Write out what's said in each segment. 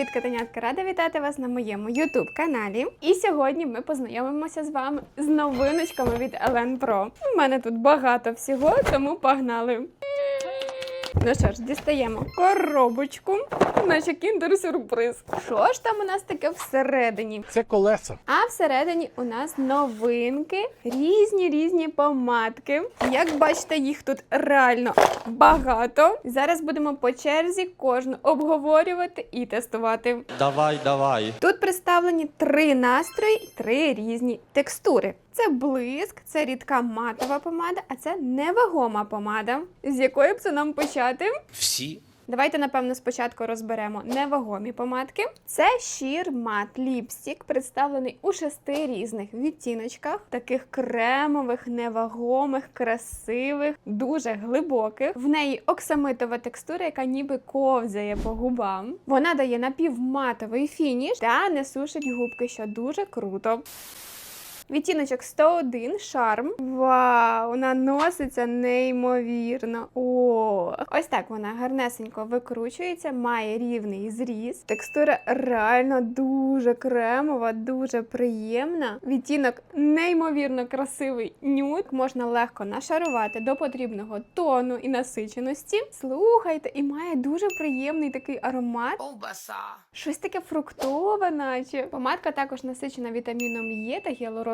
Привіт, котенятка! Рада вітати вас на моєму YouTube каналі. І сьогодні ми познайомимося з вами з новиночками від Елен Про. У мене тут багато всього, тому погнали. Ну що ж, дістаємо коробочку, наче кіндер-сюрприз. Що ж там у нас таке всередині? Це колеса. А всередині у нас новинки, різні різні помадки. Як бачите, їх тут реально багато. Зараз будемо по черзі кожну обговорювати і тестувати. Давай, давай. Тут представлені три настрої три різні текстури. Це блиск, це рідка матова помада, а це невагома помада. З якої б це нам почати? Всі. Давайте, напевно, спочатку розберемо невагомі помадки. Це Sheer Matte Lipstick, представлений у шести різних відтіночках, таких кремових, невагомих, красивих, дуже глибоких. В неї оксамитова текстура, яка ніби ковзає по губам. Вона дає напівматовий фініш та не сушить губки, що дуже круто. Відтіночок 101 шарм. Вау, вона носиться неймовірно. О, ось так вона гарнесенько викручується, має рівний зріз. Текстура реально дуже кремова, дуже приємна. Відтінок неймовірно красивий нюд. Можна легко нашарувати до потрібного тону і насиченості. Слухайте, і має дуже приємний такий аромат. Ковбаса. Щось таке фруктове, наче. Помадка також насичена вітаміном Е та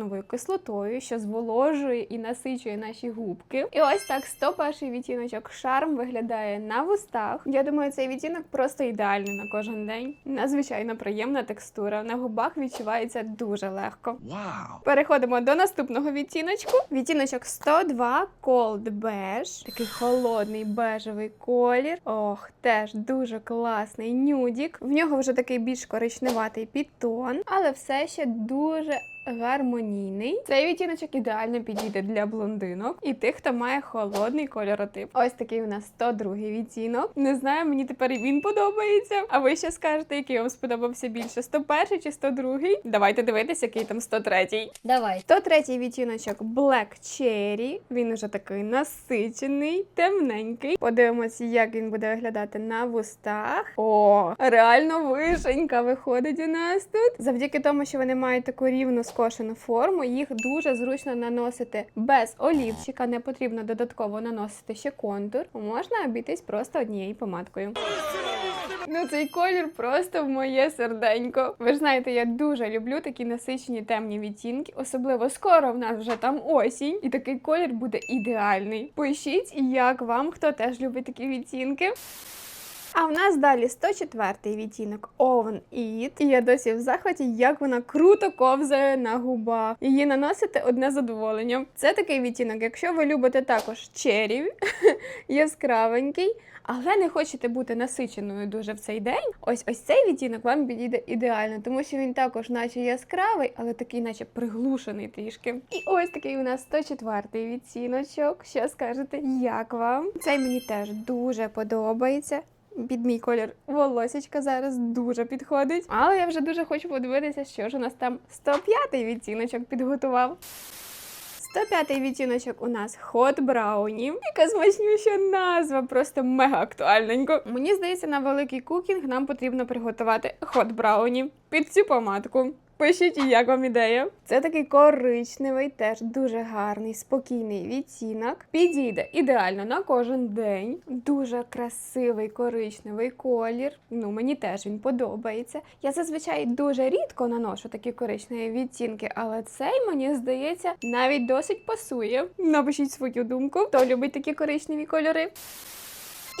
гіалуроновою кислотою, що зволожує і насичує наші губки. І ось так 101 відтіночок шарм виглядає на вустах. Я думаю, цей відтінок просто ідеальний на кожен день. Надзвичайно приємна текстура. На губах відчувається дуже легко. Вау! Переходимо до наступного відтіночку. Відтіночок 102 Cold Beige. Такий холодний бежевий колір. Ох, теж дуже класний нюдік. В нього вже такий більш коричневатий підтон, але все ще дуже гармонійний. Цей відтіночок ідеально підійде для блондинок і тих, хто має холодний кольоротип. Ось такий у нас 102 відтінок. Не знаю, мені тепер і він подобається. А ви ще скажете, який вам сподобався більше? 101 чи 102? Давайте дивитися, який там 103. Давай. 103 відтіночок Black Cherry. Він уже такий насичений, темненький. Подивимося, як він буде виглядати на вустах. О, реально вишенька виходить у нас тут. Завдяки тому, що вони мають таку рівну скошену форму, їх дуже зручно наносити без олівчика. Не потрібно додатково наносити ще контур. Можна обійтись просто однією помадкою. Ну, цей колір просто в моє серденько. Ви ж знаєте, я дуже люблю такі насичені темні відтінки. Особливо скоро в нас вже там осінь, і такий колір буде ідеальний. Пишіть, як вам, хто теж любить такі відтінки. А в нас далі 104-й відтінок Oven It. І я досі в захваті, як вона круто ковзає на губах. Її наносити одне задоволення. Це такий відтінок, якщо ви любите також черів, яскравенький, але не хочете бути насиченою дуже в цей день. Ось ось цей відтінок вам підійде ідеально, тому що він також, наче яскравий, але такий, наче приглушений трішки. І ось такий у нас 104-й відтіночок. Що скажете, як вам? Цей мені теж дуже подобається. Під мій колір волосечка зараз дуже підходить. Але я вже дуже хочу подивитися, що ж у нас там 105-й відтіночок підготував. 105-й відтіночок у нас Hot Brownie. Яка смачнюща назва, просто мега актуальненько. Мені здається, на великий кукінг нам потрібно приготувати Hot Brownie під цю помадку. Пишіть, як вам ідея. Це такий коричневий, теж дуже гарний, спокійний відтінок. Підійде ідеально на кожен день. Дуже красивий коричневий колір. Ну, мені теж він подобається. Я зазвичай дуже рідко наношу такі коричневі відтінки, але цей, мені здається, навіть досить пасує. Напишіть свою думку, хто любить такі коричневі кольори.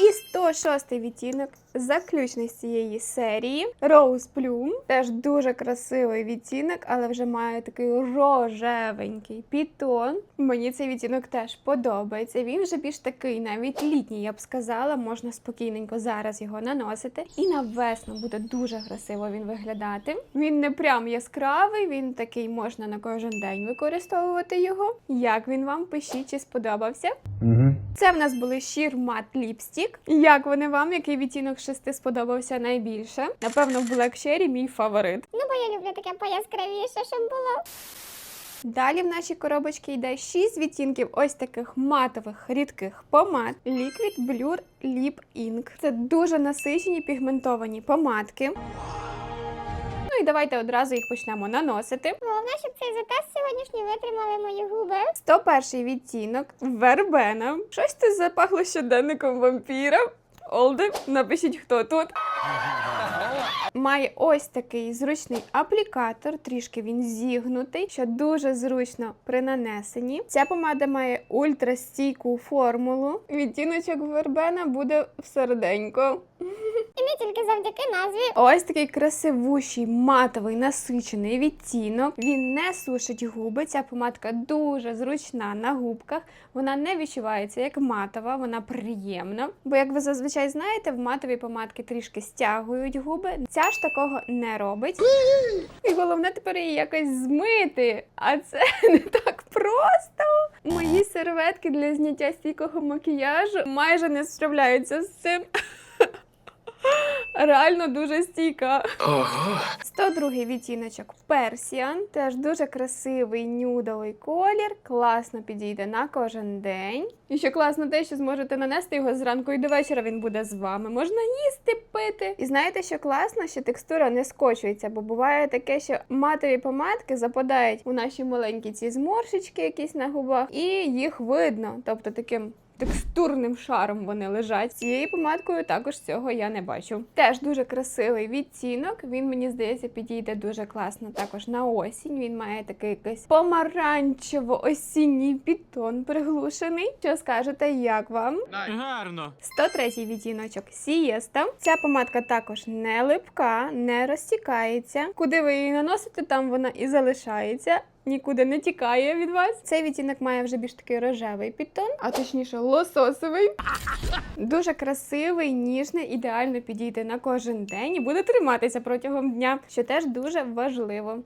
І 106 відтінок, заключний з цієї серії Rose Bloom. Теж дуже красивий відтінок, але вже має такий рожевенький підтон. Мені цей відтінок теж подобається. Він вже більш такий, навіть літній, я б сказала. Можна спокійненько зараз його наносити. І на весну буде дуже красиво він виглядати. Він не прям яскравий, він такий можна на кожен день використовувати його. Як він вам пишіть, чи сподобався? Угу. Це в нас були Sheer Matte Lipstick. Як вони вам? Який відтінок шести сподобався найбільше? Напевно, в Black Cherry мій фаворит. Ну, бо я люблю таке пояскравіше, щоб було. Далі в нашій коробочці йде 6 відтінків ось таких матових рідких помад. Liquid Blur Lip Ink. Це дуже насичені пігментовані помадки. І давайте одразу їх почнемо наносити. Головне, щоб цей затест сьогоднішній витримали мої губи. 101 відтінок вербена. Щось ти запахло щоденником вампіра. Олде, напишіть, хто тут. Має ось такий зручний аплікатор, трішки він зігнутий, що дуже зручно при нанесенні. Ця помада має ультрастійку формулу. Відтіночок вербена буде в серденько. І не тільки завдяки назві. Ось такий красивущий матовий насичений відтінок. Він не сушить губи. Ця помадка дуже зручна на губках. Вона не відчувається як матова, вона приємна. Бо, як ви зазвичай знаєте, в матові помадки трішки стягують губи. Ця ж такого не робить. І головне тепер її якось змити. А це не так просто. Мої серветки для зняття стійкого макіяжу майже не справляються з цим. Реально дуже стійка. Ого. 102 відтіночок Персіан. Теж дуже красивий нюдовий колір. Класно підійде на кожен день. І ще класно те, що зможете нанести його зранку і до вечора він буде з вами. Можна їсти, пити. І знаєте, що класно, що текстура не скочується, бо буває таке, що матові помадки западають у наші маленькі ці зморшечки якісь на губах, і їх видно. Тобто таким текстурним шаром вони лежать. З Цією помадкою також цього я не бачу. Теж дуже красивий відтінок. Він мені здається підійде дуже класно також на осінь. Він має такий якийсь помаранчево-осінній підтон приглушений. Що скажете, як вам? Гарно. 103 відтіночок Сієста. Ця помадка також не липка, не розтікається. Куди ви її наносите, там вона і залишається. Нікуди не тікає від вас. Цей відтінок має вже більш такий рожевий підтон, а точніше лососовий. Дуже красивий, ніжний, ідеально підійде на кожен день і буде триматися протягом дня, що теж дуже важливо.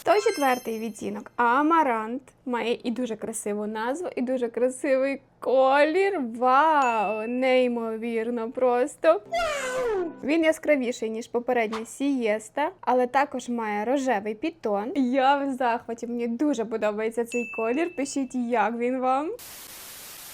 104 відтінок Амарант має і дуже красиву назву, і дуже красивий колір. Вау! Неймовірно просто. Він яскравіший, ніж попередня сієста, але також має рожевий підтон. Я в захваті, мені дуже подобається цей колір. Пишіть, як він вам.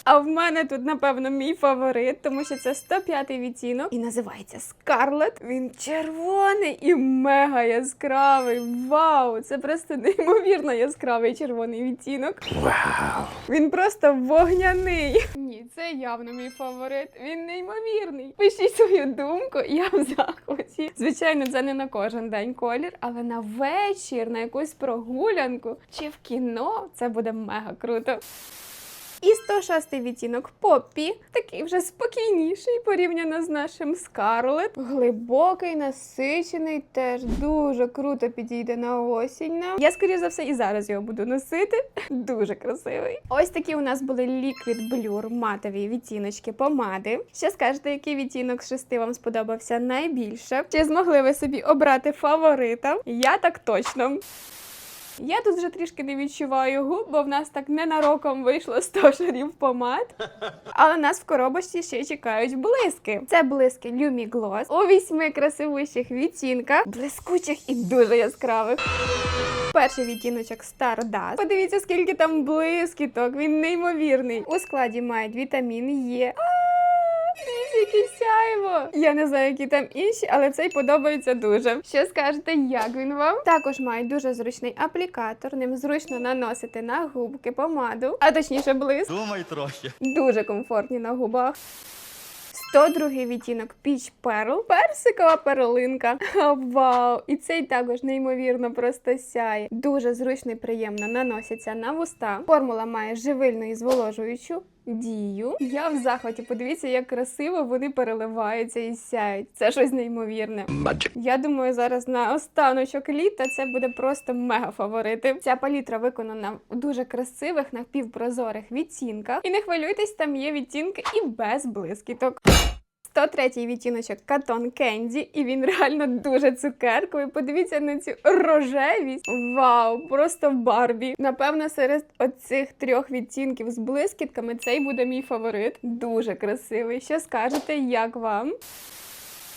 А в мене тут, напевно, мій фаворит, тому що це 105-й відтінок і називається Скарлет. Він червоний і мега яскравий. Вау! Це просто неймовірно яскравий червоний відтінок. Вау. Він просто вогняний. Ні, це явно мій фаворит. Він неймовірний. Пишіть свою думку, я в захваті. Звичайно, це не на кожен день колір, але на вечір, на якусь прогулянку чи в кіно це буде мега круто. І 106 відтінок Поппі, такий вже спокійніший порівняно з нашим Скарлет. Глибокий, насичений, теж дуже круто підійде на осінь. Я, скоріш за все, і зараз його буду носити. Дуже красивий. Ось такі у нас були Liquid Blur матові відтіночки помади. Ще скажете, який відтінок з шести вам сподобався найбільше? Чи змогли ви собі обрати фаворита? Я так точно. Я тут вже трішки не відчуваю губ, бо в нас так ненароком вийшло 100 шарів помад. Але нас в коробочці ще чекають блиски. Це блиски Lumi Gloss у вісьми красивущих відтінках, блискучих і дуже яскравих. Перший відтіночок Stardust. Подивіться, скільки там блискіток. Він неймовірний. У складі мають вітамін Е. Яке сяйво! Я не знаю, які там інші, але цей подобається дуже. Що скажете, як він вам? Також має дуже зручний аплікатор. Ним зручно наносити на губки помаду, а точніше блиск. Думай трохи. Дуже комфортні на губах. 102 відтінок Peach Pearl. Персикова перлинка. Вау! І цей також неймовірно просто сяє. Дуже зручно і приємно наноситься на вуста. Формула має живильну і зволожуючу дію. Я в захваті. Подивіться, як красиво вони переливаються і сяють. Це щось неймовірне. Magic. Я думаю, зараз на останочок літа це буде просто мега фаворити. Ця палітра виконана в дуже красивих напівпрозорих відтінках. І не хвилюйтесь, там є відтінки і без блискіток. 103 відтіночок Катон Кенді, і він реально дуже цукерковий. Подивіться на цю рожевість. Вау, просто Барбі. Напевно, серед оцих трьох відтінків з блискітками цей буде мій фаворит. Дуже красивий. Що скажете, як вам?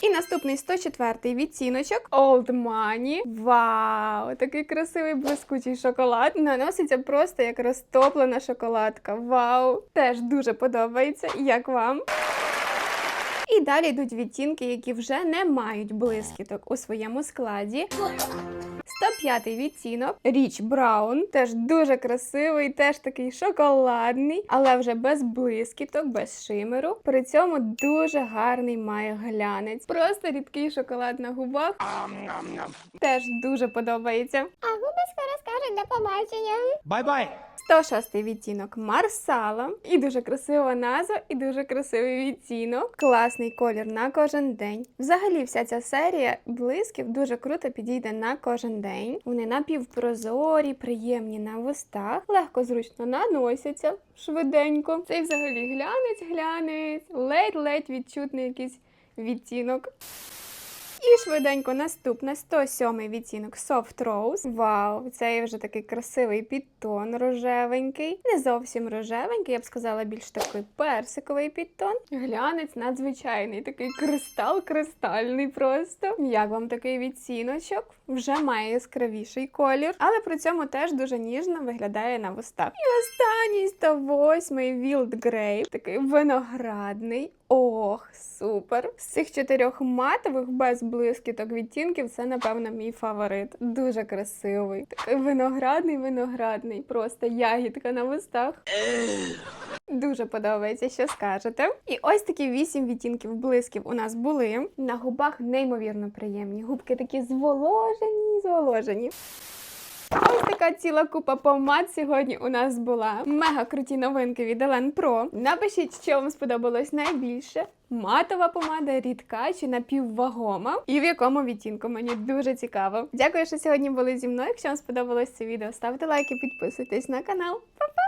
І наступний 104-й відтіночок Old Money. Вау! Такий красивий блискучий шоколад. Наноситься просто як розтоплена шоколадка. Вау! Теж дуже подобається. Як вам? Далі йдуть відтінки, які вже не мають блискіток у своєму складі. 105-й відтінок Річ Браун, теж дуже красивий, теж такий шоколадний, але вже без блискіток, без шимеру. При цьому дуже гарний має глянець. Просто рідкий шоколад на губах. Теж дуже подобається. А губи скоро скажуть до побачення. Бай-бай. 106 відтінок Марсала. І дуже красива назва, і дуже красивий відтінок. Класний колір на кожен день. Взагалі, вся ця серія блисків дуже круто підійде на кожен день. Вони напівпрозорі, приємні на вустах, легко зручно наносяться швиденько. Цей взагалі глянець, глянець, ледь-ледь відчутний якийсь відтінок. І швиденько наступне 107 відтінок Soft Rose. Вау, цей вже такий красивий підтон рожевенький. Не зовсім рожевенький, я б сказала, більш такий персиковий підтон. Глянець надзвичайний, такий кристал кристальний просто. Як вам такий відціночок? Вже має яскравіший колір, але при цьому теж дуже ніжно виглядає на вустах. І останній 108 Wild Grape, такий виноградний. Ох, супер! З цих чотирьох матових без блискіток відтінків це, напевно, мій фаворит. Дуже красивий. Такий виноградний, виноградний, просто ягідка на вустах. Дуже подобається, що скажете. І ось такі вісім відтінків блисків у нас були. На губах неймовірно приємні. Губки такі зволожені, зволожені. Ось така ціла купа помад сьогодні у нас була. Мега круті новинки від Елен Pro. Напишіть, що вам сподобалось найбільше. Матова помада, рідка чи напіввагома, і в якому відтінку мені дуже цікаво. Дякую, що сьогодні були зі мною. Якщо вам сподобалось це відео, ставте лайки, підписуйтесь на канал. Па-па!